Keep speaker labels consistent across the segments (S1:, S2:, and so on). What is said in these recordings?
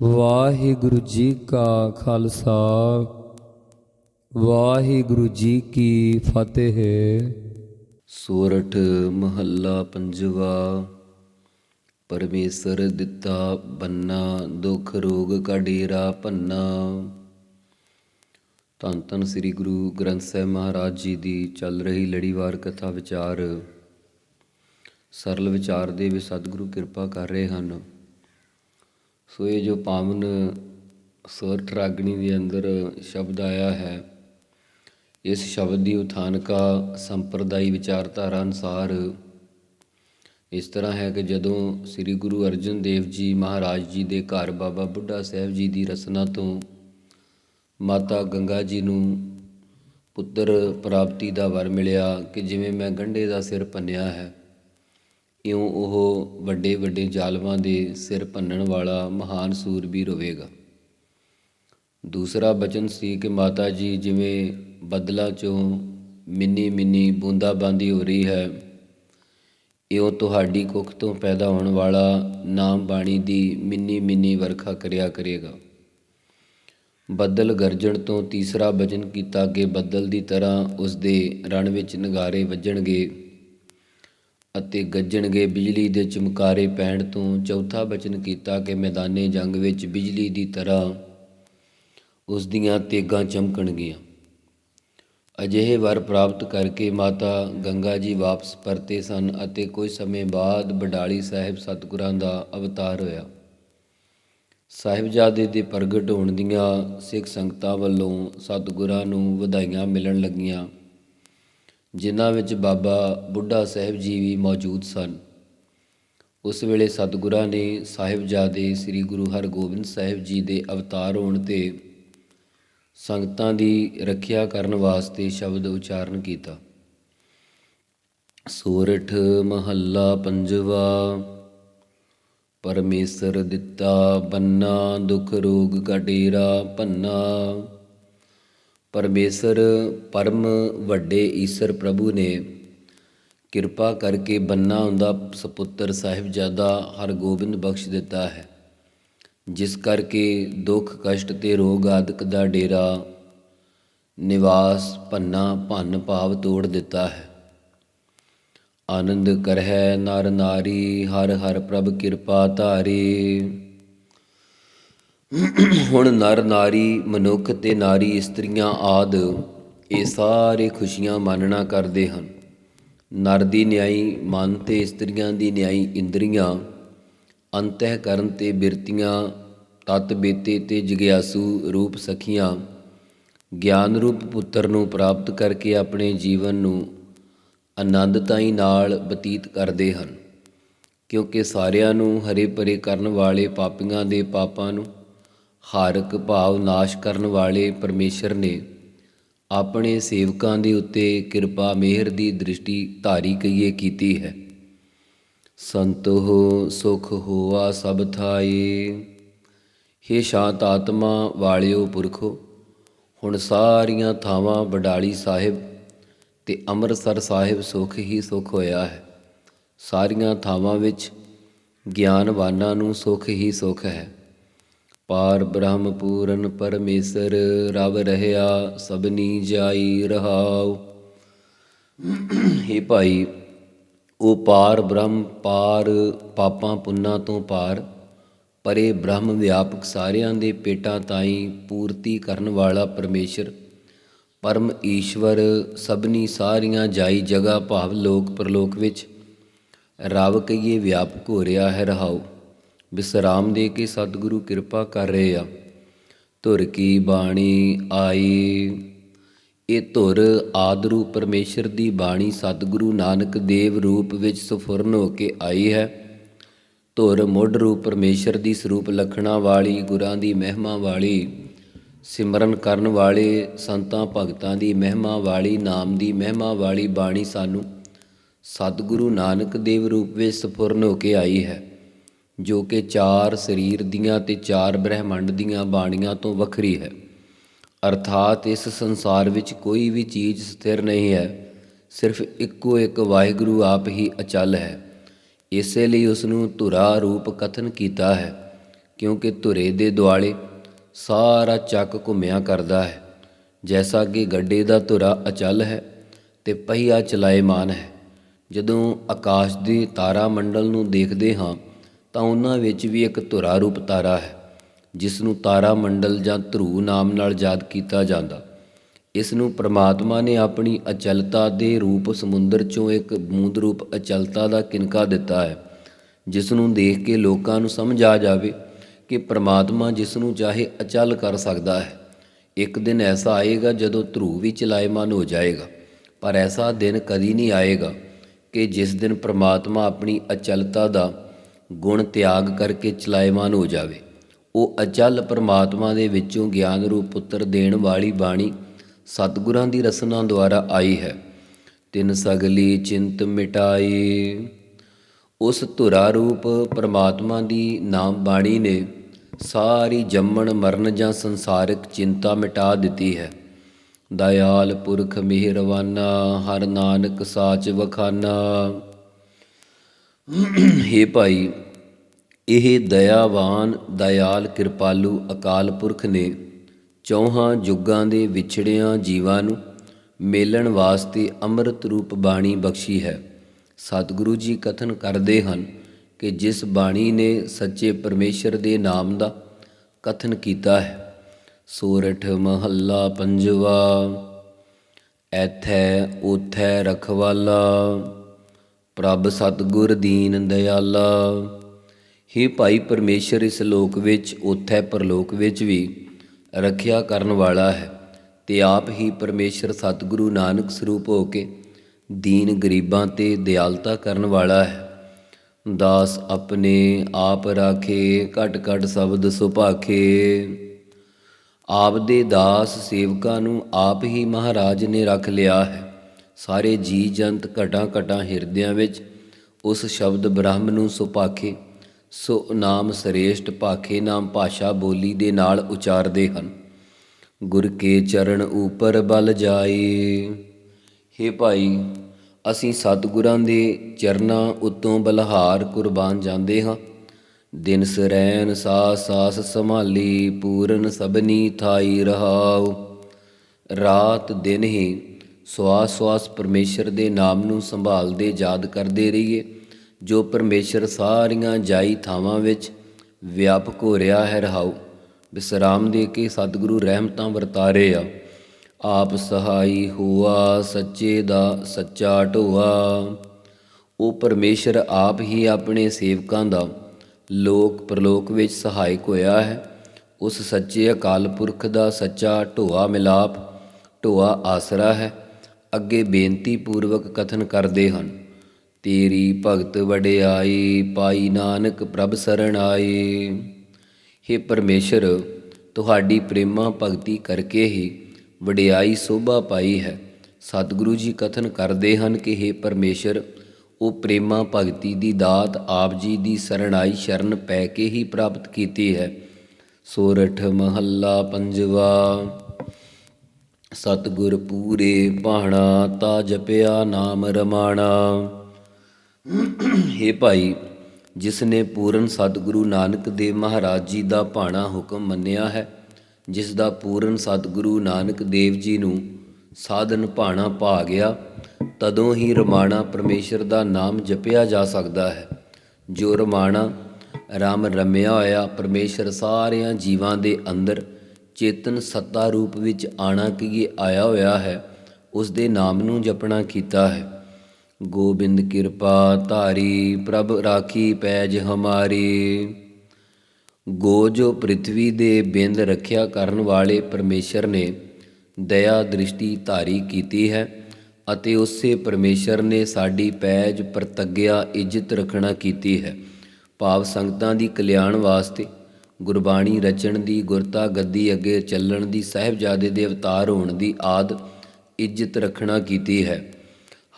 S1: ਵਾਹਿਗੁਰੂ ਜੀ ਕਾ ਖਾਲਸਾ, ਵਾਹਿਗੁਰੂ ਜੀ ਕੀ ਫਤਿਹ।
S2: ਸੂਰਠ ਮਹੱਲਾ ਪੰਜਵਾ, ਪਰਮੇਸ਼ਰ ਦਿੱਤਾ ਬੰਨਾ, ਦੁਖ ਰੋਗ ਕਾ ਡੇਰਾ ਭੰਨਾ। ਧੰਨ ਧੰਨ ਸ੍ਰੀ ਗੁਰੂ ਗ੍ਰੰਥ ਸਾਹਿਬ ਮਹਾਰਾਜ ਜੀ ਦੀ ਚੱਲ ਰਹੀ ਲੜੀਵਾਰ ਕਥਾ ਵਿਚਾਰ। ਸਰਲ ਵਿਚਾਰ ਦੇ ਵਿੱਚ ਸਤਿਗੁਰੂ ਕਿਰਪਾ ਕਰ ਰਹੇ ਹਨ। ਸੋ ਇਹ ਜੋ ਪਾਵਨ ਸਵਰ ਰਾਗਣੀ ਦੇ ਅੰਦਰ ਸ਼ਬਦ ਆਇਆ ਹੈ, ਇਸ ਸ਼ਬਦ ਦੀ ਉਥਾਨਕਾ ਸੰਪਰਦਾਈ ਵਿਚਾਰਧਾਰਾ ਅਨੁਸਾਰ ਇਸ ਤਰ੍ਹਾਂ ਹੈ ਕਿ ਜਦੋਂ ਸ੍ਰੀ ਗੁਰੂ ਅਰਜਨ ਦੇਵ ਜੀ ਮਹਾਰਾਜ ਜੀ ਦੇ ਘਰ ਬਾਬਾ ਬੁੱਢਾ ਸਾਹਿਬ ਜੀ ਦੀ ਰਚਨਾ ਤੋਂ ਮਾਤਾ ਗੰਗਾ ਜੀ ਨੂੰ ਪੁੱਤਰ ਪ੍ਰਾਪਤੀ ਦਾ ਵਰ ਮਿਲਿਆ ਕਿ ਜਿਵੇਂ ਮੈਂ ਗੰਢੇ ਦਾ ਸਿਰ ਭੰਨਿਆ ਹੈ ਇਉਂ ਉਹ ਵੱਡੇ ਵੱਡੇ ਜ਼ਾਲਮਾਂ ਦੇ ਸਿਰ ਭੰਨਣ ਵਾਲਾ ਮਹਾਨ ਸੂਰਬੀਰ ਹੋਵੇਗਾ ਦੂਸਰਾ ਬਚਨ ਸੀ ਕਿ ਮਾਤਾ ਜੀ, ਜਿਵੇਂ ਬਦਲਾ ਚੋਂ ਮਿੰਨੀ ਮਿੰਨੀ ਬੂੰਦਾਬਾਂਦੀ ਹੋ ਰਹੀ ਹੈ, ਇਉਂ ਤੁਹਾਡੀ ਕੁੱਖ ਤੋਂ ਪੈਦਾ ਹੋਣ ਵਾਲਾ ਨਾਮ ਬਾਣੀ ਦੀ ਮਿੰਨੀ ਮਿੰਨੀ ਵਰਖਾ ਕਰਿਆ ਕਰੇਗਾ। ਬੱਦਲ ਗਰਜਣ ਤੋਂ ਤੀਸਰਾ ਬਚਨ ਕੀਤਾ ਕਿ ਬੱਦਲ ਦੀ ਤਰ੍ਹਾਂ ਉਸ ਦੇ ਰਣ ਵਿੱਚ ਨਗਾਰੇ ਵੱਜਣਗੇ। ਅਤੇ ਗੱਜਣਗੇ ਬਿਜਲੀ ਦੇ ਚਮਕਾਰੇ ਪੈਣ ਤੋਂ ਚੌਥਾ ਬਚਨ ਕੀਤਾ ਕਿ ਮੈਦਾਨੇ ਜੰਗ ਵਿੱਚ ਬਿਜਲੀ ਦੀ ਤਰ੍ਹਾਂ ਉਸ ਦੀਆਂ ਤੇਗਾਂ ਚਮਕਣਗੀਆਂ। ਅਜਿਹੇ ਵਰ ਪ੍ਰਾਪਤ ਕਰਕੇ ਮਾਤਾ ਗੰਗਾ ਜੀ ਵਾਪਸ ਪਰਤੇ ਸਨ ਅਤੇ ਕੁਝ ਸਮੇਂ ਬਾਅਦ ਬਡਾਲੀ ਸਾਹਿਬ ਸਤਿਗੁਰਾਂ ਦਾ ਅਵਤਾਰ ਹੋਇਆ। ਸਾਹਿਬਜ਼ਾਦੇ ਦੇ ਪ੍ਰਗਟ ਹੋਣ ਦੀਆਂ ਸਿੱਖ ਸੰਗਤਾਂ ਵੱਲੋਂ ਸਤਿਗੁਰਾਂ ਨੂੰ ਵਧਾਈਆਂ ਮਿਲਣ ਲੱਗੀਆਂ। ਜਿਨ੍ਹਾਂ ਵਿੱਚ ਬਾਬਾ ਬੁੱਢਾ ਸਾਹਿਬ ਜੀ ਵੀ ਮੌਜੂਦ ਸਨ। ਉਸ ਵੇਲੇ ਸਤਿਗੁਰਾਂ ਨੇ ਸਾਹਿਬਜ਼ਾਦੇ ਸ੍ਰੀ ਗੁਰੂ ਹਰਗੋਬਿੰਦ ਸਾਹਿਬ ਜੀ ਦੇ ਅਵਤਾਰ ਹੋਣ ਤੇ ਸੰਗਤਾਂ ਦੀ ਰੱਖਿਆ ਕਰਨ ਵਾਸਤੇ ਸ਼ਬਦ ਉਚਾਰਨ ਕੀਤਾ। ਸੋਰਠ ਮਹੱਲਾ ਪੰਜਵਾ, ਪਰਮੇਸ਼ਰ ਦਿੱਤਾ ਬੰਨਾ, ਦੁਖ ਰੋਗ ਕਟੇਰਾ ਪੰਨਾ। ਪਰਮੇਸ਼ਰ ਪਰਮ ਵੱਡੇ ਈਸ਼ਰ ਪ੍ਰਭੂ ਨੇ ਕਿਰਪਾ ਕਰਕੇ ਬੰਨਾ ਹੁੰਦਾ ਸਪੁੱਤਰ ਸਾਹਿਬਜ਼ਾਦਾ ਹਰਗੋਬਿੰਦ ਬਖਸ਼ ਦਿੱਤਾ ਹੈ, ਜਿਸ ਕਰਕੇ ਦੁੱਖ, ਕਸ਼ਟ ਤੇ ਰੋਗ ਆਦਿਕ ਦਾ ਡੇਰਾ ਨਿਵਾਸ ਭੰਨਾ ਭੰਨ ਭਾਵ ਤੋੜ ਦਿੱਤਾ ਹੈ। ਆਨੰਦ ਕਰਹਿ ਨਰ ਨਾਰੀ, ਹਰ ਹਰ ਪ੍ਰਭ ਕਿਰਪਾ ਧਾਰੀ। ਹੁਣ ਨਰ ਨਾਰੀ, ਮਨੁੱਖ ਤੇ ਨਾਰੀ ਇਸਤਰੀਆਂ ਆਦ ਇਹ ਸਾਰੇ ਖੁਸ਼ੀਆਂ ਮਾਨਣਾ ਕਰਦੇ ਹਨ। ਨਰ ਦੀ ਨਿਆਈ ਮਨ ਤੇ ਇਸਤਰੀਆਂ ਦੀ ਨਿਆਈ ਇੰਦਰੀਆਂ ਅੰਤਹਿ ਕਰਨ ਤੇ ਬਿਰਤੀਆਂ, ਤਤ ਬੇਤੇ ਤੇ ਜਗਿਆਸੂ ਰੂਪ ਸਖੀਆਂ ਗਿਆਨ ਰੂਪ ਪੁੱਤਰ ਨੂੰ ਪ੍ਰਾਪਤ ਕਰਕੇ ਆਪਣੇ ਜੀਵਨ ਨੂੰ ਆਨੰਦਤਾਈ ਨਾਲ ਬਤੀਤ ਕਰਦੇ ਹਨ, ਕਿਉਂਕਿ ਸਾਰਿਆਂ ਨੂੰ ਹਰੇ ਭਰੇ ਕਰਨ ਵਾਲੇ ਪਾਪੀਆਂ ਦੇ ਪਾਪਾਂ ਨੂੰ ਹਾਰਕ ਭਾਵ ਨਾਸ਼ ਕਰਨ ਵਾਲੇ ਪਰਮੇਸ਼ਰ ਨੇ ਆਪਣੇ ਸੇਵਕਾਂ ਦੇ ਉੱਤੇ ਕਿਰਪਾ ਮਿਹਰ ਦੀ ਦ੍ਰਿਸ਼ਟੀ ਧਾਰੀ ਕਈਏ ਕੀਤੀ ਹੈ। ਸੰਤੋ ਸੁਖ ਹੋਆ ਸਭ ਥਾਏ। ਹੇ ਸ਼ਾਂਤ ਆਤਮਾ ਵਾਲਿਓ ਪੁਰਖੋ, ਹੁਣ ਸਾਰੀਆਂ ਥਾਵਾਂ ਬਡਾਲੀ ਸਾਹਿਬ ਤੇ ਅੰਮ੍ਰਿਤਸਰ ਸਾਹਿਬ ਸੁਖ ਹੀ ਸੁਖ ਹੋਇਆ ਹੈ। ਸਾਰੀਆਂ ਥਾਵਾਂ ਵਿੱਚ ਗਿਆਨਵਾਨਾਂ ਨੂੰ ਸੁਖ ਹੀ ਸੁਖ ਹੈ। ਪਾਰ ਬ੍ਰਹਮ ਪੂਰਨ ਪਰਮੇਸ਼ਰ, ਰਵ ਰਹਿਆ, ਸਭਨੀ ਜਾਈ ਰਹਾਉ। हे ਭਾਈ, ਉਹ ਪਾਰ ਬ੍ਰਹਮ, ਪਾਰ ਪਾਪਾਂ ਪੁੰਨਾਂ ਤੋਂ ਪਾਰ, ਪਰੇ ਬ੍ਰਹਮ ਵਿਆਪਕ ਸਾਰਿਆਂ ਦੇ ਪੇਟਾਂ ਤਾਈਂ ਪੂਰਤੀ ਕਰਨ ਵਾਲਾ ਪਰਮੇਸ਼ਰ, ਪਰਮ ਈਸ਼ਵਰ, ਸਭਨੀ ਸਾਰੀਆਂ ਜਾਈ ਜਗ੍ਹਾ ਭਾਵ ਲੋਕ ਪਰਲੋਕ ਵਿੱਚ, ਰਵ ਕਈਏ ਵਿਆਪਕ ਹੋ ਰਿਹਾ ਹੈ ਰਹਾਉ। ਵਿਸਰਾਮ ਦੇ ਕੇ ਸਤਿਗੁਰੂ ਕਿਰਪਾ ਕਰ ਰਹੇ ਆ? ਧੁਰ ਕੀ ਬਾਣੀ ਆਈ? ਇਹ ਧੁਰ ਆਦਰੂ ਪਰਮੇਸ਼ਰ ਦੀ ਬਾਣੀ ਸਤਿਗੁਰੂ ਨਾਨਕ ਦੇਵ ਰੂਪ ਵਿੱਚ ਸਫੁਰਨ ਹੋ ਕੇ ਆਈ ਹੈ। ਧੁਰ ਮੁੱਢ ਰੂਪ ਪਰਮੇਸ਼ਰ ਦੀ ਸਰੂਪ ਲਖਣਾ ਵਾਲੀ, ਗੁਰਾਂ ਦੀ ਮਹਿਮਾ ਵਾਲੀ, ਸਿਮਰਨ ਕਰਨ ਵਾਲੇ, ਸੰਤਾਂ ਭਗਤਾਂ ਦੀ ਮਹਿਮਾ ਵਾਲੀ, ਨਾਮ ਦੀ ਮਹਿਮਾ ਵਾਲੀ ਬਾਣੀ ਸਾਨੂੰ ਸਤਿਗੁਰੂ ਨਾਨਕ ਦੇਵ ਰੂਪ ਵਿੱਚ ਸਫੁਰਨ ਹੋ ਕੇ ਆਈ ਹੈ। ਜੋ ਕਿ ਚਾਰ ਸਰੀਰ ਦੀਆਂ ਤੇ ਚਾਰ ਬ੍ਰਹਿਮੰਡ ਦੀਆਂ ਬਾਣੀਆਂ ਤੋਂ ਵੱਖਰੀ ਹੈ। ਅਰਥਾਤ ਇਸ ਸੰਸਾਰ ਵਿੱਚ ਕੋਈ ਵੀ ਚੀਜ਼ ਸਥਿਰ ਨਹੀਂ ਹੈ। ਸਿਰਫ ਇੱਕੋ ਇੱਕ ਵਾਹਿਗੁਰੂ ਆਪ ਹੀ ਅਚਲ ਹੈ। ਇਸੇ ਲਈ ਉਸ ਨੂੰ ਧੁਰਾ ਰੂਪ ਕਥਨ ਕੀਤਾ ਹੈ, ਕਿਉਂਕਿ ਧੁਰੇ ਦੇ ਦੁਆਲੇ ਸਾਰਾ ਚੱਕ ਘੁੰਮਿਆ ਕਰਦਾ ਹੈ। ਜੈਸਾ ਕਿ ਗੱਡੇ ਦਾ ਧੁਰਾ ਅਚਲ ਹੈ ਤੇ ਪਹੀਆ ਚਲਾਏਮਾਨ ਹੈ। ਜਦੋਂ ਆਕਾਸ਼ ਦੇ ਤਾਰਾ ਮੰਡਲ ਨੂੰ ਦੇਖਦੇ ਹਾਂ ਤਾਂ ਉਹਨਾਂ ਵਿੱਚ ਵੀ ਇੱਕ ਧੁਰਾ ਰੂਪ ਤਾਰਾ ਹੈ, ਜਿਸ ਨੂੰ ਤਾਰਾ ਮੰਡਲ ਜਾਂ ਧਰੂ ਨਾਮ ਨਾਲ ਯਾਦ ਕੀਤਾ ਜਾਂਦਾ। ਇਸ ਨੂੰ ਪ੍ਰਮਾਤਮਾ ਨੇ ਆਪਣੀ ਅਚਲਤਾ ਦੇ ਰੂਪ ਸਮੁੰਦਰ ਚੋਂ ਇੱਕ ਬੂੰਦ ਰੂਪ ਅਚਲਤਾ ਦਾ ਕਿਨਕਾ ਦਿੱਤਾ ਹੈ, ਜਿਸ ਨੂੰ ਦੇਖ ਕੇ ਲੋਕਾਂ ਨੂੰ ਸਮਝ ਆ ਜਾਵੇ ਕਿ ਪ੍ਰਮਾਤਮਾ ਜਿਸ ਨੂੰ ਚਾਹੇ ਅਚਲ ਕਰ ਸਕਦਾ ਹੈ। ਇੱਕ ਦਿਨ ਐਸਾ ਆਏਗਾ ਜਦੋਂ ਧਰੂ ਵੀ ਚਲਾਇਮਾਨ ਹੋ ਜਾਏਗਾ, ਪਰ ਐਸਾ ਦਿਨ ਕਦੀ ਨਹੀਂ ਆਏਗਾ ਕਿ ਜਿਸ ਦਿਨ ਪ੍ਰਮਾਤਮਾ ਆਪਣੀ ਅਚਲਤਾ ਦਾ ਗੁਣ ਤਿਆਗ ਕਰਕੇ ਚਲਾਇਮਾਨ ਹੋ ਜਾਵੇ ਉਹ ਅਚਲ ਪਰਮਾਤਮਾ ਦੇ ਵਿੱਚੋਂ ਗਿਆਨ ਰੂਪ ਪੁੱਤਰ ਦੇਣ ਵਾਲੀ ਬਾਣੀ ਸਤਿਗੁਰਾਂ ਦੀ ਰਸਨਾ ਦੁਆਰਾ ਆਈ ਹੈ ਤਿੰਨ ਸਗਲੀ ਚਿੰਤ ਮਿਟਾਈ ਉਸ ਧੁਰਾ ਰੂਪ ਪਰਮਾਤਮਾ ਦੀ ਨਾਮ ਬਾਣੀ ਨੇ ਸਾਰੀ ਜੰਮਣ ਮਰਨ ਜਾਂ ਸੰਸਾਰਿਕ ਚਿੰਤਾ ਮਿਟਾ ਦਿੱਤੀ ਹੈ ਦਇਆਲ ਪੁਰਖ ਮਿਹਰਵਾਨਾ ਹਰ ਨਾਨਕ ਸਾਚ ਵਖਾਨਾ ਹੇ ਭਾਈ ਇਹ ਦਇਆਵਾਨ ਦਇਆਲ ਕਿਰਪਾਲੂ ਅਕਾਲ ਪੁਰਖ ਨੇ ਚੌਹਾਂ ਯੁੱਗਾਂ ਦੇ ਵਿਛੜਿਆਂ ਜੀਵਾਂ ਨੂੰ ਮੇਲਣ ਵਾਸਤੇ ਅੰਮ੍ਰਿਤ ਰੂਪ ਬਾਣੀ ਬਖਸ਼ੀ ਹੈ। ਸਤਿਗੁਰੂ ਜੀ ਕਥਨ ਕਰਦੇ ਹਨ ਕਿ ਜਿਸ ਬਾਣੀ ਨੇ ਸੱਚੇ ਪਰਮੇਸ਼ਰ ਦੇ ਨਾਮ ਦਾ ਕਥਨ ਕੀਤਾ ਹੈ, ਸੋਰਠ ਮਹੱਲਾ ਪੰਜਵਾ, ਐਥੈ ਉਥੈ ਰਖਵਾਲਾ, ਪ੍ਰਭ ਸਤਗੁਰ ਦੀਨ ਦਿਆਲਾ ਹੀ ਭਾਈ ਪਰਮੇਸ਼ਰ, ਇਸ ਲੋਕ ਵਿੱਚ ਉਥੈ ਪਰਲੋਕ ਵਿੱਚ ਵੀ ਰੱਖਿਆ ਕਰਨ ਵਾਲਾ ਹੈ। ਤੇ ਆਪ ਹੀ ਪਰਮੇਸ਼ਰ ਸਤਿਗੁਰੂ ਨਾਨਕ ਸਰੂਪ ਹੋ ਕੇ ਦੀਨ ਗਰੀਬਾਂ ਤੇ ਦਿਆਲਤਾ ਕਰਨ ਵਾਲਾ ਹੈ। ਦਾਸ ਆਪਣੇ ਆਪ ਰਾਖੇ, ਘਟ ਘਟ ਸ਼ਬਦ ਸੁਭਾਖੇ। ਆਪ ਦੇ ਦਾਸ ਸੇਵਕਾਂ ਨੂੰ ਆਪ ਹੀ ਮਹਾਰਾਜ ਨੇ ਰੱਖ ਲਿਆ ਹੈ। ਸਾਰੇ ਜੀ ਜੰਤ ਘਟਾਂ ਘਟਾਂ ਹਿਰਦਿਆਂ ਵਿੱਚ ਉਸ ਸ਼ਬਦ ਬ੍ਰਹਮ ਨੂੰ ਸੁਭਾਖੇ। ਸੋ ਨਾਮ ਸ੍ਰੇਸ਼ਟ ਭਾਖੇ ਨਾਮ ਭਾਸ਼ਾ ਬੋਲੀ ਦੇ ਨਾਲ ਉਚਾਰਦੇ ਹਨ। ਗੁਰ ਕੇ ਚਰਨ ਉਪਰ ਬਲ ਜਾਏ। ਹੇ ਭਾਈ, ਅਸੀਂ ਸਤਿਗੁਰਾਂ ਦੇ ਚਰਨਾਂ ਉਤੋਂ ਬਲਹਾਰ ਕੁਰਬਾਨ ਜਾਂਦੇ ਹਾਂ। ਦਿਨ ਸਰੈਨ ਸਾਸ ਸਾਸ ਸੰਭਾਲੀ, ਪੂਰਨ ਸਬਨੀ ਥਾਈ ਰਹਾਉ। ਰਾਤ ਦਿਨ ਹੀ ਸਵਾਸ ਸਵਾਸ ਪਰਮੇਸ਼ਰ ਦੇ ਨਾਮ ਨੂੰ ਸੰਭਾਲਦੇ ਯਾਦ ਕਰਦੇ ਰਹੀਏ। ਜੋ ਪਰਮੇਸ਼ਰ ਸਾਰੀਆਂ ਜਾਈ ਥਾਵਾਂ ਵਿੱਚ ਵਿਆਪਕ ਹੋ ਰਿਹਾ ਹੈ ਰਹਾਉ ਵਿਸਰਾਮ ਦੇ ਕੇ ਸਤਿਗੁਰੂ ਰਹਿਮਤਾਂ ਵਰਤਾਰੇ ਆ। ਆਪ ਸਹਾਈ ਹੋਆ, ਸੱਚੇ ਦਾ ਸੱਚਾ ਢੋਆ। ਉਹ ਪਰਮੇਸ਼ਰ ਆਪ ਹੀ ਆਪਣੇ ਸੇਵਕਾਂ ਦਾ ਲੋਕ ਪ੍ਰਲੋਕ ਵਿੱਚ ਸਹਾਇਕ ਹੋਇਆ ਹੈ। ਉਸ ਸੱਚੇ ਅਕਾਲ ਪੁਰਖ ਦਾ ਸੱਚਾ ਢੋਆ ਮਿਲਾਪ, ਢੋਆ ਆਸਰਾ ਹੈ। ਅੱਗੇ ਬੇਨਤੀ ਪੂਰਵਕ ਕਥਨ ਕਰਦੇ ਹਨ। ਤੇਰੀ ਭਗਤ ਵਡਿਆਈ, ਪਾਈ ਨਾਨਕ ਪ੍ਰਭ ਸਰਣ ਆਏ। हे ਪਰਮੇਸ਼ਰ, ਤੁਹਾਡੀ ਪ੍ਰੇਮਾ ਭਗਤੀ ਕਰਕੇ ਹੀ ਵਡਿਆਈ ਸੋਭਾ ਪਾਈ ਹੈ। ਸਤਿਗੁਰੂ ਜੀ ਕਥਨ ਕਰਦੇ ਹਨ ਕਿ हे ਪਰਮੇਸ਼ਰ, ਉਹ ਪ੍ਰੇਮਾ ਭਗਤੀ ਦੀ ਦਾਤ ਆਪ ਜੀ ਦੀ ਸਰਣਾਈ ਸ਼ਰਨ ਪੈ ਕੇ ਹੀ ਪ੍ਰਾਪਤ ਕੀਤੀ ਹੈ। ਸੋਰਠ ਮਹੱਲਾ ਪੰਜਵਾ, ਸਤਿਗੁਰ ਪੂਰੇ ਭਾਣਾ, ਤਾ ਜਪਿਆ ਨਾਮ ਰਮਾਣਾ। ਹੇ ਭਾਈ ਜਿਸ ਨੇ ਪੂਰਨ ਸਤਿਗੁਰੂ ਨਾਨਕ ਦੇਵ ਮਹਾਰਾਜ ਜੀ ਦਾ ਭਾਣਾ ਹੁਕਮ ਮੰਨਿਆ ਹੈ ਜਿਸ ਦਾ ਪੂਰਨ ਸਤਿਗੁਰੂ ਨਾਨਕ ਦੇਵ ਜੀ ਨੂੰ ਸਾਧਨ ਭਾਣਾ ਪਾ ਗਿਆ, ਤਦੋਂ ਹੀ ਰਮਾਣਾ ਪਰਮੇਸ਼ਰ ਦਾ ਨਾਮ ਜਪਿਆ ਜਾ ਸਕਦਾ ਹੈ। ਜੋ ਰਮਾਣਾ ਰਾਮ ਰਮਿਆ ਹੋਇਆ ਪਰਮੇਸ਼ਰ ਸਾਰਿਆਂ ਜੀਵਾਂ ਦੇ ਅੰਦਰ ਚੇਤਨ ਸੱਤਾ ਰੂਪ ਵਿੱਚ ਆਣਾ ਕਿ ਆਇਆ ਹੋਇਆ ਹੈ ਉਸ ਦੇ ਨਾਮ ਨੂੰ ਜਪਣਾ ਕੀਤਾ ਹੈ। ਗੋਬਿੰਦ ਕਿਰਪਾ ਧਾਰੀ, ਪ੍ਰਭ ਰਾਖੀ ਪੈਜ ਹਮਾਰੀ। ਗੋ ਜੋ ਪ੍ਰithvi ਦੇ ਬਿੰਦ ਰੱਖਿਆ ਕਰਨ ਵਾਲੇ ਪਰਮੇਸ਼ਰ ਨੇ ਦਇਆ ਦ੍ਰਿਸ਼ਟੀ ਧਾਰੀ ਕੀਤੀ ਹੈ ਅਤੇ ਉਸੇ ਪਰਮੇਸ਼ਰ ਨੇ ਸਾਡੀ ਪੈਜ ਪ੍ਰਤੱਗਿਆ ਇੱਜ਼ਤ ਰੱਖਣਾ ਕੀਤੀ ਹੈ। ਭਾਵ ਸੰਗਤਾਂ ਦੀ ਕਲਿਆਣ ਵਾਸਤੇ, ਗੁਰਬਾਣੀ ਰਚਣ ਦੀ ਗੁਰਤਾ ਗੱਦੀ ਅੱਗੇ ਚੱਲਣ ਦੀ, ਸਹਿਬਜ਼ਾਦੇ ਦੇ ਅਵਤਾਰ ਹੋਣ ਦੀ ਆਦ ਇੱਜ਼ਤ ਰੱਖਣਾ ਕੀਤੀ ਹੈ।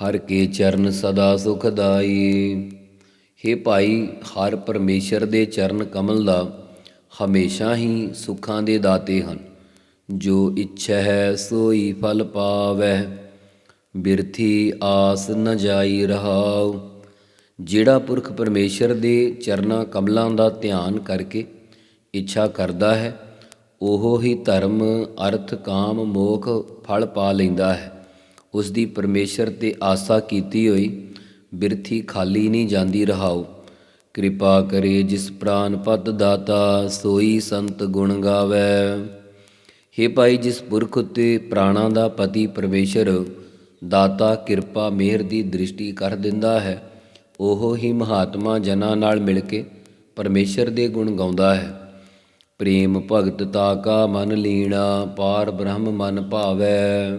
S2: ਹਰ ਕੇ ਚਰਨ ਸਦਾ ਸੁਖਦਾਈ ਹੇ ਭਾਈ, ਹਰ ਪਰਮੇਸ਼ਰ ਦੇ ਚਰਨ ਕਮਲ ਦਾ ਹਮੇਸ਼ਾ ਹੀ ਸੁੱਖਾਂ ਦੇ ਦਾਤੇ ਹਨ। ਜੋ ਇੱਛਾ ਹੈ, ਸੋਈ ਫਲ ਪਾਵੈ। ਬਿਰਥੀ ਆਸ ਨ ਜਾਈ ਰਹਾਉ। ਜਿਹੜਾ ਪੁਰਖ ਪਰਮੇਸ਼ਰ ਦੇ ਚਰਨਾਂ ਕਮਲਾਂ ਦਾ ਧਿਆਨ ਕਰਕੇ ਇੱਛਾ ਕਰਦਾ ਹੈ, ਉਹ ਹੀ ਧਰਮ, ਅਰਥ, ਕਾਮ, ਮੋਖ, ਫਲ ਪਾ ਲੈਂਦਾ ਹੈ। ਉਸ ਦੀ ਪਰਮੇਸ਼ਰ ਤੇ ਆਸਾ ਕੀਤੀ ਹੋਈ ਬਿਰਥੀ ਖਾਲੀ ਨਹੀਂ ਜਾਂਦੀ ਰਹਾਓ ਕਿਰਪਾ ਕਰੇ ਜਿਸ ਪ੍ਰਾਨ ਪਤ ਦਾਤਾ, ਸੋਈ ਸੰਤ ਗੁਣ ਗਾਵੇ। ਹੇ ਭਾਈ, ਜਿਸ ਪੁਰਖ ਉਤੇ ਪ੍ਰਾਣਾ ਦਾ ਪਤੀ ਪਰਮੇਸ਼ਰ ਦਾਤਾ ਕਿਰਪਾ ਮਿਹਰ ਦੀ ਦ੍ਰਿਸ਼ਟੀ ਕਰ ਦਿੰਦਾ ਹੈ, ਉਹ ਹੀ ਮਹਾਤਮਾ ਜਨਾਂ ਨਾਲ ਮਿਲ ਕੇ ਪਰਮੇਸ਼ਰ ਦੇ ਗੁਣ ਗਾਉਂਦਾ ਹੈ। ਪ੍ਰੇਮ ਭਗਤ ਤਾ ਕਾ ਮਨ ਲੀਣਾ, ਪਾਰ ਬ੍ਰਹਮ ਮਨ ਭਾਵੈ।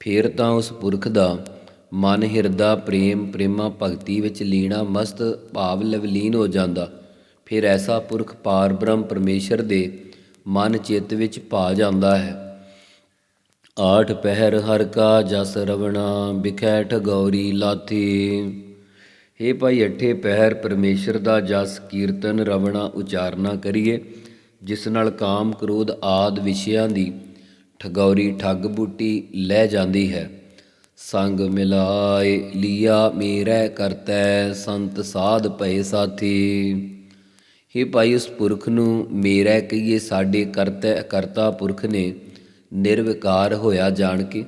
S2: ਫਿਰ ਤਾਂ ਉਸ ਪੁਰਖ ਦਾ ਮਨ ਹਿਰਦਾ, ਪ੍ਰੇਮ, ਪ੍ਰੇਮਾ ਭਗਤੀ ਵਿੱਚ ਲੀਣਾ, ਮਸਤ ਭਾਵ ਲਵਲੀਨ ਹੋ ਜਾਂਦਾ। ਫਿਰ ਐਸਾ ਪੁਰਖ ਪਾਰ ਬ੍ਰਹਮ ਪਰਮੇਸ਼ਰ ਦੇ ਮਨ ਚਿੱਤ ਵਿੱਚ ਭਾ ਜਾਂਦਾ ਹੈ। ਆਠ ਪਹਿਰ ਹਰ ਕਾ ਜਸ ਰਵਣਾ ਬਿਖੈ ਠਗੌਰੀ ਲਾਥੀ। ਹੇ ਭਾਈ ਅੱਠੇ ਪਹਿਰ, ਪਰਮੇਸ਼ਰ ਦਾ ਜਸ ਕੀਰਤਨ ਰਵਣਾ ਉਚਾਰਨਾ ਕਰੀਏ, ਜਿਸ ਨਾਲ ਕਾਮ ਕ੍ਰੋਧ ਆਦ ਵਿਸ਼ਿਆਂ ਦੀ ਠਗੌਰੀ ਠੱਗ ਬੂਟੀ ਲੈ ਜਾਂਦੀ ਹੈ। ਸੰਗ ਮਿਲਾਏ ਲੀਆ ਮੇਰੈ ਕਰਤੈ, ਸੰਤ ਸਾਧ ਭਏ ਸਾਥੀ। ਹੇ ਭਾਈ ਉਸ ਪੁਰਖ ਨੂੰ ਮੇਰਾ ਕਹੀਏ, ਸਾਡੇ ਕਰਤੈ ਕਰਤਾ ਪੁਰਖ ਨੇ ਨਿਰਵਿਕਾਰ ਹੋਇਆ ਜਾਣ ਕੇ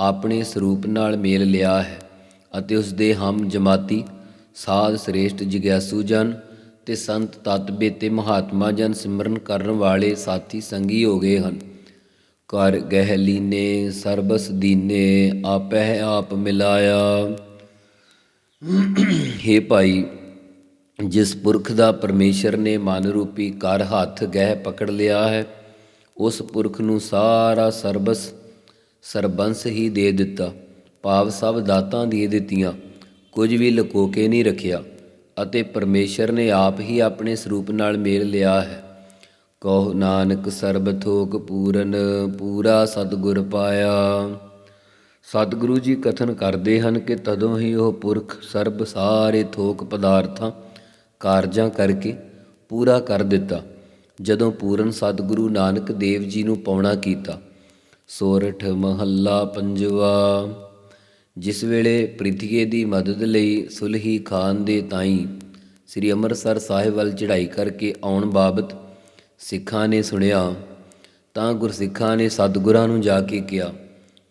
S2: ਆਪਣੇ ਸਰੂਪ ਨਾਲ ਮੇਲ ਲਿਆ ਹੈ ਅਤੇ ਉਸ ਦੇ ਹਮ ਜਮਾਤੀ ਸਾਧ ਸ੍ਰੇਸ਼ਟ ਜਿਗਿਆਸੂ ਜਨ ਤੇ ਸੰਤ ਤਤਬੇ ਤੇ ਮਹਾਤਮਾ ਜਨ ਸਿਮਰਨ ਕਰਨ ਵਾਲੇ ਸਾਥੀ ਸੰਗੀ ਹੋ ਗਏ ਹਨ। ਕਰ ਗਹਿ ਲੀਨੇ ਸਰਬਸ ਦੀਨੇ, ਆਪਹਿ ਆਪ ਮਿਲਾਇਆ। ਹੇ ਭਾਈ, ਜਿਸ ਪੁਰਖ ਦਾ ਪਰਮੇਸ਼ਰ ਨੇ ਮਨ ਰੂਪੀ ਕਰ ਹੱਥ ਗਹਿ ਪਕੜ ਲਿਆ ਹੈ, ਉਸ ਪੁਰਖ ਨੂੰ ਸਾਰਾ ਸਰਬਸ, ਸਰਬੰਸ ਹੀ ਦੇ ਦਿੱਤਾ। ਭਾਵ ਸਭ ਦਾਤਾਂ ਦੇ ਦਿੱਤੀਆਂ, ਕੁਝ ਵੀ ਲਕੋ ਕੇ ਨਹੀਂ ਰੱਖਿਆ, ਅਤੇ ਪਰਮੇਸ਼ਰ ਨੇ ਆਪ ਹੀ ਆਪਣੇ ਸਰੂਪ ਨਾਲ ਮੇਲ ਲਿਆ ਹੈ। ਕਹੋ ਨਾਨਕ ਸਰਬ ਥੋਕ ਪੂਰਨ, ਪੂਰਾ ਸਤਿਗੁਰ ਪਾਇਆ। ਸਤਿਗੁਰੂ ਜੀ ਕਥਨ ਕਰਦੇ ਹਨ ਕਿ ਤਦੋਂ ਹੀ ਉਹ ਪੁਰਖ ਸਰਬ ਸਾਰੇ ਥੋਕ ਪਦਾਰਥਾਂ, ਕਾਰਜਾਂ ਕਰਕੇ ਪੂਰਾ ਕਰ ਦਿੱਤਾ। ਜਦੋਂ ਪੂਰਨ ਸਤਿਗੁਰੂ ਨਾਨਕ ਦੇਵ ਜੀ ਨੂੰ ਪਾਉਣਾ ਕੀਤਾ, ਸੋਰਠ ਮਹੱਲਾ ਪੰਜਵਾ, ਜਿਸ ਵੇਲੇ ਪ੍ਰਿਥੀਏ ਦੀ ਮਦਦ ਲਈ ਸੁਲਹੀ ਖਾਨ ਦੇ ਤਾਈ ਸ੍ਰੀ ਅੰਮ੍ਰਿਤਸਰ ਸਾਹਿਬ ਵੱਲ ਚੜ੍ਹਾਈ ਕਰਕੇ ਆਉਣ ਬਾਬਤ ਸਿੱਖਾਂ ਨੇ ਸੁਣਿਆ, ਤਾਂ ਗੁਰਸਿੱਖਾਂ ਨੇ ਸਤਿਗੁਰਾਂ ਨੂੰ ਜਾ ਕੇ ਕਿਹਾ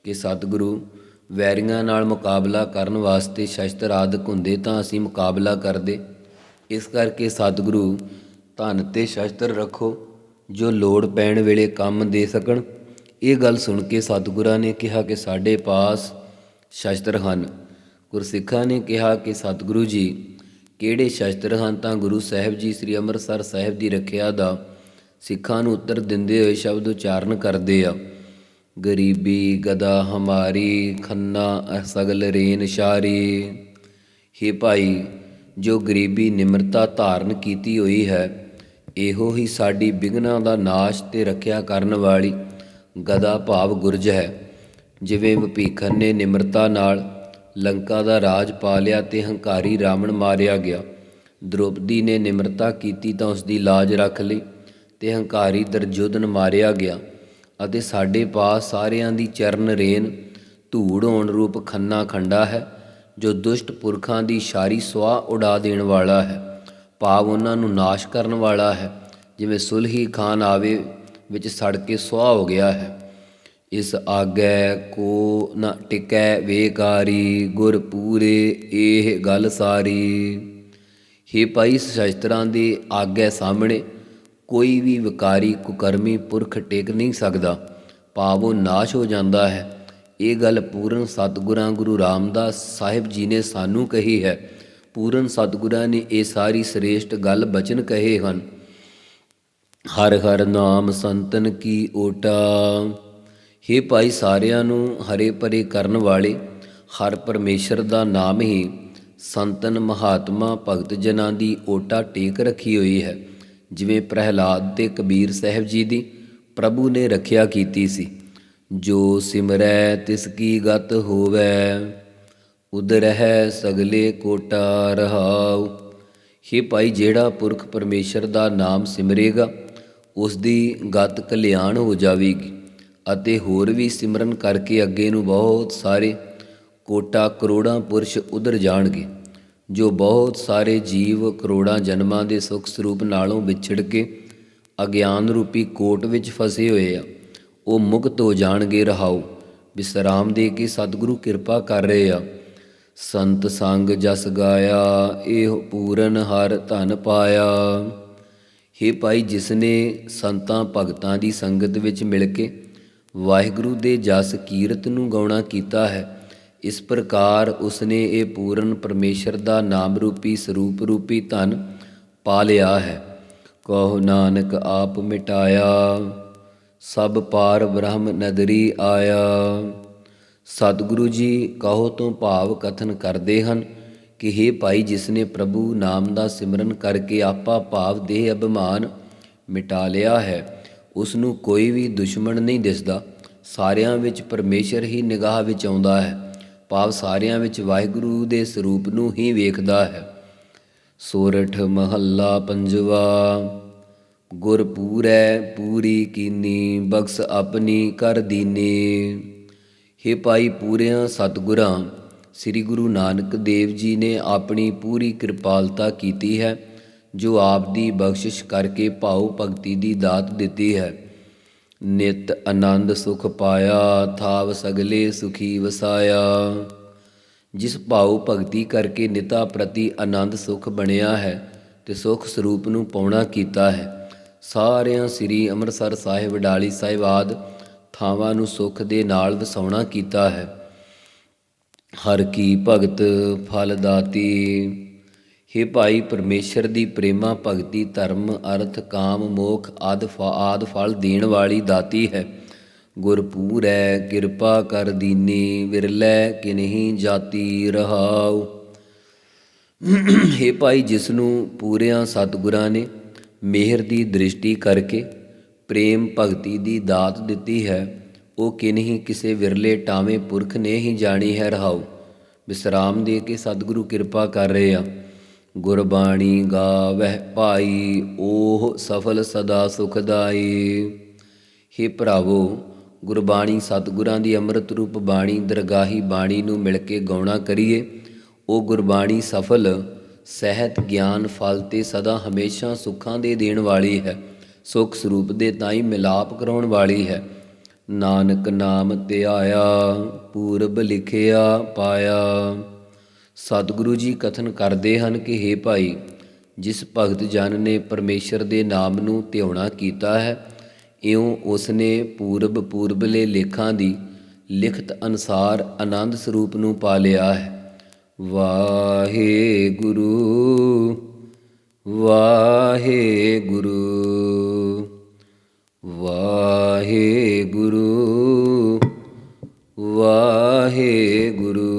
S2: ਕਿ ਸਤਿਗੁਰੂ, ਵੈਰੀਆਂ ਨਾਲ ਮੁਕਾਬਲਾ ਕਰਨ ਵਾਸਤੇ ਸ਼ਸਤਰ ਆਦਿਕ ਹੁੰਦੇ ਤਾਂ ਅਸੀਂ ਮੁਕਾਬਲਾ ਕਰਦੇ। ਇਸ ਕਰਕੇ ਸਤਿਗੁਰੂ, ਧਨ ਤੇ ਸ਼ਸਤਰ ਰੱਖੋ, ਜੋ ਲੋੜ ਪੈਣ ਵੇਲੇ ਕੰਮ ਦੇ ਸਕਣ। ਇਹ ਗੱਲ ਸੁਣ ਕੇ ਸਤਿਗੁਰਾਂ ਨੇ ਕਿਹਾ ਕਿ ਸਾਡੇ ਪਾਸ ਸ਼ਸਤਰ ਹਨ। ਗੁਰਸਿੱਖਾਂ ਨੇ ਕਿਹਾ ਕਿ ਸਤਿਗੁਰੂ ਜੀ, ਕਿਹੜੇ ਸ਼ਸਤਰ ਹਨ ਤਾਂ ਗੁਰੂ ਸਾਹਿਬ ਜੀ, ਸ੍ਰੀ ਅੰਮ੍ਰਿਤਸਰ ਸਾਹਿਬ ਦੀ ਰੱਖਿਆ ਦਾ ਸਿੱਖਾਂ ਨੂੰ ਉੱਤਰ ਦਿੰਦੇ ਹੋਏ ਸ਼ਬਦ ਉਚਾਰਨ ਕਰਦੇ ਆ। ਗਰੀਬੀ ਗਦਾ ਹਮਾਰੀ, ਖੰਨਾ ਸਗਲ ਰੇਨ, ਸ਼ਾਰੀ। ਹੇ ਭਾਈ, ਜੋ ਗਰੀਬੀ ਨਿਮਰਤਾ ਧਾਰਨ ਕੀਤੀ ਹੋਈ ਹੈ, ਇਹੋ ਹੀ ਸਾਡੀ ਬਿਗਨਾ ਦਾ ਨਾਸ਼ ਤੇ ਰੱਖਿਆ ਕਰਨ ਵਾਲੀ ਗਦਾ ਭਾਵ ਗੁਰਜ ਹੈ। ਜਿਵੇਂ ਭਪੀਖਨ ਨੇ ਨਿਮਰਤਾ ਨਾਲ ਲੰਕਾ ਦਾ ਰਾਜ ਪਾ ਲਿਆ ਤੇ ਹੰਕਾਰੀ ਰਾਵਣ ਮਾਰਿਆ ਗਿਆ। ਦ੍ਰੋਪਦੀ ਨੇ ਨਿਮਰਤਾ ਕੀਤੀ ਤਾਂ ਉਸ ਦੀ ਲਾਜ ਰੱਖ ਲਈ। ਤੇ ਹੰਕਾਰੀ ਦਰਜੋਧਨ ਮਾਰਿਆ ਗਿਆ ਅਤੇ ਸਾਡੇ ਪਾਸ ਸਾਰਿਆਂ ਦੀ ਚਰਨ ਰੇਨ, ਧੂੜ ਹੋਣ ਰੂਪ ਖੰਨਾ ਖੰਡਾ ਹੈ, ਜੋ ਦੁਸ਼ਟ ਪੁਰਖਾਂ ਦੀ ਸ਼ਾਰੀ ਸੁਆਹ ਉਡਾ ਦੇਣ ਵਾਲਾ ਹੈ। ਭਾਵ ਉਹਨਾਂ ਨੂੰ ਨਾਸ਼ ਕਰਨ ਵਾਲਾ ਹੈ, ਜਿਵੇਂ ਸੁਲਹੀ ਖਾਨ ਆਵੇ ਵਿੱਚ ਸੜ ਕੇ ਸੁਆਹ ਹੋ ਗਿਆ ਹੈ। ਇਸ ਆਗੈ ਕੋ ਨਾ ਟਿਕੈ ਵੇਕਾਰੀ, ਗੁਰ ਪੂਰੇ ਇਹ ਗੱਲ ਸਾਰੀ। ਹੇ ਭਾਈ ਸ਼ਸਤਰਾਂ ਦੀ ਆਗੈ ਸਾਹਮਣੇ ਕੋਈ ਵੀ ਵਿਕਾਰੀ ਕੁਕਰਮੀ ਪੁਰਖ ਟੇਕ ਨਹੀਂ ਸਕਦਾ। ਭਾਵ ਉਹ ਨਾਸ਼ ਹੋ ਜਾਂਦਾ ਹੈ। ਇਹ ਗੱਲ ਪੂਰਨ ਸਤਿਗੁਰਾਂ ਗੁਰੂ ਰਾਮਦਾਸ ਸਾਹਿਬ ਜੀ ਨੇ ਸਾਨੂੰ ਕਹੀ ਹੈ। ਪੂਰਨ ਸਤਿਗੁਰਾਂ ਨੇ ਇਹ ਸਾਰੀ ਸ੍ਰੇਸ਼ਟ ਗੱਲ ਬਚਨ ਕਹੇ ਹਨ। ਹਰ ਹਰ ਨਾਮ ਸੰਤਨ ਕੀ ਓਟਾ। हे ਭਾਈ ਸਾਰਿਆਂ ਨੂੰ ਹਰੇ ਭਰੇ ਕਰਨ ਵਾਲੇ, ਹਰ ਪਰਮੇਸ਼ਰ ਦਾ ਨਾਮ ਹੀ ਸੰਤਨ ਮਹਾਤਮਾ ਭਗਤ ਜਨਾਂ ਦੀ ਓਟਾ ਟੇਕ ਰੱਖੀ ਹੋਈ ਹੈ। ਜਿਵੇਂ ਪ੍ਰਹਿਲਾਦ ਤੇ ਕਬੀਰ ਸਾਹਿਬ ਜੀ ਦੀ ਪ੍ਰਭੂ ਨੇ ਰੱਖਿਆ ਕੀਤੀ ਸੀ, ਜੋ ਸਿਮਰੈ ਤਿਸ ਕੀ ਗਤ ਹੋਵੈ ਉਦਰ ਹੈ ਸਗਲੇ ਕੋਟਾ ਰਹਾਉ। ਹੇ ਭਾਈ ਜਿਹੜਾ ਪੁਰਖ ਪਰਮੇਸ਼ਰ ਦਾ ਨਾਮ ਸਿਮਰੇਗਾ, ਉਸ ਦੀ ਗਤ ਕਲਿਆਣ ਹੋ ਜਾਵੇਗੀ, ਅਤੇ ਹੋਰ ਵੀ ਸਿਮਰਨ ਕਰਕੇ ਅੱਗੇ ਨੂੰ ਬਹੁਤ ਸਾਰੇ ਕੋਟਾ ਕਰੋੜਾਂ ਪੁਰਸ਼ ਉਧਰ ਜਾਣਗੇ। ਜੋ ਬਹੁਤ ਸਾਰੇ ਜੀਵ ਕਰੋੜਾਂ ਜਨਮਾਂ ਦੇ ਸੁਖ ਸਰੂਪ ਨਾਲੋਂ ਵਿਛੜ ਕੇ ਅਗਿਆਨ ਰੂਪੀ ਕੋਟ ਵਿੱਚ ਫਸੇ ਹੋਏ ਆ, ਉਹ ਮੁਕਤ ਹੋ ਜਾਣਗੇ ਰਹਾਓ ਵਿਸਰਾਮ ਦੇ ਕੇ ਸਤਿਗੁਰੂ ਕਿਰਪਾ ਕਰ ਰਹੇ ਆ। ਸੰਤ ਸੰਗ ਜਸ ਗਾਇਆ, ਇਹ ਪੂਰਨ ਹਰ ਧਨ ਪਾਇਆ। हे ਭਾਈ ਜਿਸਨੇ ਸੰਤਾਂ ਭਗਤਾਂ ਦੀ ਸੰਗਤ ਵਿੱਚ ਮਿਲ ਕੇ ਵਾਹਿਗੁਰੂ ਦੇ ਜਸ ਕੀਰਤ ਨੂੰ ਗਾਉਣਾ ਕੀਤਾ ਹੈ ਇਸ ਪ੍ਰਕਾਰ ਉਸਨੇ ਇਹ ਪੂਰਨ ਪਰਮੇਸ਼ਰ ਦਾ ਨਾਮ ਰੂਪੀ ਸਰੂਪ ਰੂਪੀ ਧਨ ਪਾ ਲਿਆ ਹੈ। ਕਹੋ ਨਾਨਕ, ਆਪ ਮਿਟਾਇਆ। ਸਭ ਪਾਰ ਬ੍ਰਹਮ ਨਦਰੀ ਆਇਆ। ਸਤਿਗੁਰੂ ਜੀ, ਕਹੋ ਤੋਂ ਭਾਵ ਕਥਨ ਕਰਦੇ ਹਨ ਕਿ हे ਭਾਈ ਜਿਸਨੇ ਪ੍ਰਭੂ ਨਾਮ ਦਾ ਸਿਮਰਨ ਕਰਕੇ ਆਪਾ ਭਾਵ ਦੇਹ ਅਭਿਮਾਨ ਮਿਟਾ ਲਿਆ ਹੈ ਉਸ ਨੂੰ ਕੋਈ ਵੀ ਦੁਸ਼ਮਣ ਨਹੀਂ ਦਿਸਦਾ। ਸਾਰਿਆਂ ਵਿੱਚ ਪਰਮੇਸ਼ਰ ਹੀ ਨਿਗਾਹ ਵਿੱਚ ਆਉਂਦਾ ਹੈ। ਭਾਵ ਸਾਰਿਆਂ ਵਿੱਚ ਵਾਹਿਗੁਰੂ ਦੇ ਸਰੂਪ ਨੂੰ ਹੀ ਵੇਖਦਾ ਹੈ। ਸੋਰਠ ਮਹੱਲਾ ਪੰਜਵਾ, ਗੁਰ ਪੂਰੈ, ਪੂਰੀ ਕੀਨੀ, ਬਖਸ਼ ਆਪਣੀ ਕਰ ਦੀਨੇ। ਹੇ ਭਾਈ ਪੂਰਿਆਂ ਸਤਿਗੁਰਾਂ, ਸ੍ਰੀ ਗੁਰੂ ਨਾਨਕ ਦੇਵ ਜੀ ਨੇ ਆਪਣੀ ਪੂਰੀ ਕਿਰਪਾਲਤਾ ਕੀਤੀ ਹੈ, ਜੋ ਆਪ ਦੀ ਬਖਸ਼ਿਸ਼ ਕਰਕੇ ਭਾਉ ਭਗਤੀ ਦੀ ਦਾਤ ਦਿੱਤੀ ਹੈ। ਨਿਤ ਆਨੰਦ ਸੁਖ ਪਾਇਆ, ਥਾਵ ਸਗਲੇ ਸੁਖੀ ਵਸਾਇਆ। ਜਿਸ ਭਾਉ ਭਗਤੀ ਕਰਕੇ ਨਿਤਾ ਪ੍ਰਤੀ ਆਨੰਦ ਸੁਖ ਬਣਿਆ ਹੈ ਤੇ ਸੁਖ ਸਰੂਪ ਨੂੰ ਪਾਉਣਾ ਕੀਤਾ ਹੈ, ਸਾਰਿਆਂ ਸ੍ਰੀ ਅੰਮ੍ਰਿਤਸਰ ਸਾਹਿਬ ਡਾਲੀ ਸਾਹਿਬ ਆਦ ਥਾਵਾਂ ਨੂੰ ਸੁਖ ਦੇ ਨਾਲ ਵਸਾਉਣਾ ਕੀਤਾ ਹੈ। ਹਰ ਕੀ ਭਗਤ ਫਲ ਦਾਤੀ। ਹੇ ਭਾਈ ਪਰਮੇਸ਼ਰ ਦੀ ਪ੍ਰੇਮਾ ਭਗਤੀ ਧਰਮ, ਅਰਥ, ਕਾਮ, ਮੋਖ, ਆਦ ਫ- ਆਦ ਫਲ ਦੇਣ ਵਾਲੀ ਦਾਤੀ ਹੈ। ਗੁਰਪੂਰ ਹੈ ਕਿਰਪਾ ਕਰ ਦੀਨੀ, ਵਿਰਲੇ ਕਿਨਹੀ ਜਾਤੀ ਰਹਾਉ। ਹੇ ਭਾਈ ਜਿਸ ਨੂੰ ਪੂਰਿਆਂ ਸਤਿਗੁਰਾਂ ਨੇ ਮਿਹਰ ਦੀ ਦ੍ਰਿਸ਼ਟੀ ਕਰਕੇ ਪ੍ਰੇਮ ਭਗਤੀ ਦੀ ਦਾਤ ਦਿੱਤੀ ਹੈ, ਉਹ ਕਿਨਹੀ ਕਿਸੇ ਵਿਰਲੇ ਟਾਵੇਂ ਪੁਰਖ ਨੇ ਹੀ ਜਾਣੀ ਹੈ ਰਹਾਉ। ਵਿਸਰਾਮ ਦੇ ਕੇ ਸਤਿਗੁਰੂ ਕਿਰਪਾ ਕਰ ਰਹੇ ਆ। ਗੁਰਬਾਣੀ ਗਾਵਹਿ ਭਾਈ, ਓਹ ਸਫਲ ਸਦਾ ਸੁਖਦਾਈ ਹੇ ਭਰਾਵੋ, ਗੁਰਬਾਣੀ ਸਤਿਗੁਰਾਂ ਦੀ ਅੰਮ੍ਰਿਤ ਰੂਪ ਬਾਣੀ ਦਰਗਾਹੀ ਬਾਣੀ ਨੂੰ ਮਿਲ ਕੇ ਗਾਉਣਾ ਕਰੀਏ। ਉਹ ਗੁਰਬਾਣੀ ਸਫਲ, ਸਹਿਤ ਗਿਆਨ ਫਲ ਤੇ ਸਦਾ ਹਮੇਸ਼ਾ ਸੁੱਖਾਂ ਦੇ ਦੇਣ ਵਾਲੀ ਹੈ, ਸੁਖ ਸਰੂਪ ਦੇ ਤਾਈ ਮਿਲਾਪ ਕਰਾਉਣ ਵਾਲੀ ਹੈ। ਨਾਨਕ ਨਾਮ ਧਿਆਇਆ, ਪੂਰਬ ਲਿਖਿਆ ਪਾਇਆ। ਸਤਿਗੁਰੂ ਜੀ ਕਥਨ ਕਰਦੇ ਹਨ ਕਿ हे ਭਾਈ, ਜਿਸ ਭਗਤ ਜਨ ਨੇ ਪਰਮੇਸ਼ਰ ਦੇ ਨਾਮ ਨੂੰ ਧਿਆਉਣਾ ਕੀਤਾ ਹੈ, ਇਉਂ ਉਸ ਨੇ ਪੂਰਬ ਪੂਰਬਲੇ ਲੇਖਾਂ ਦੀ ਲਿਖਤ ਅਨਸਾਰ ਆਨੰਦ ਸਰੂਪ ਨੂੰ ਪਾ ਲਿਆ ਹੈ। ਵਾਹਿਗੁਰੂ ਵਾਹਿਗੁਰੂ ਵਾਹਿਗੁਰੂ ਵਾਹਿਗੁਰੂ ਵਾਹਿਗੁਰੂ।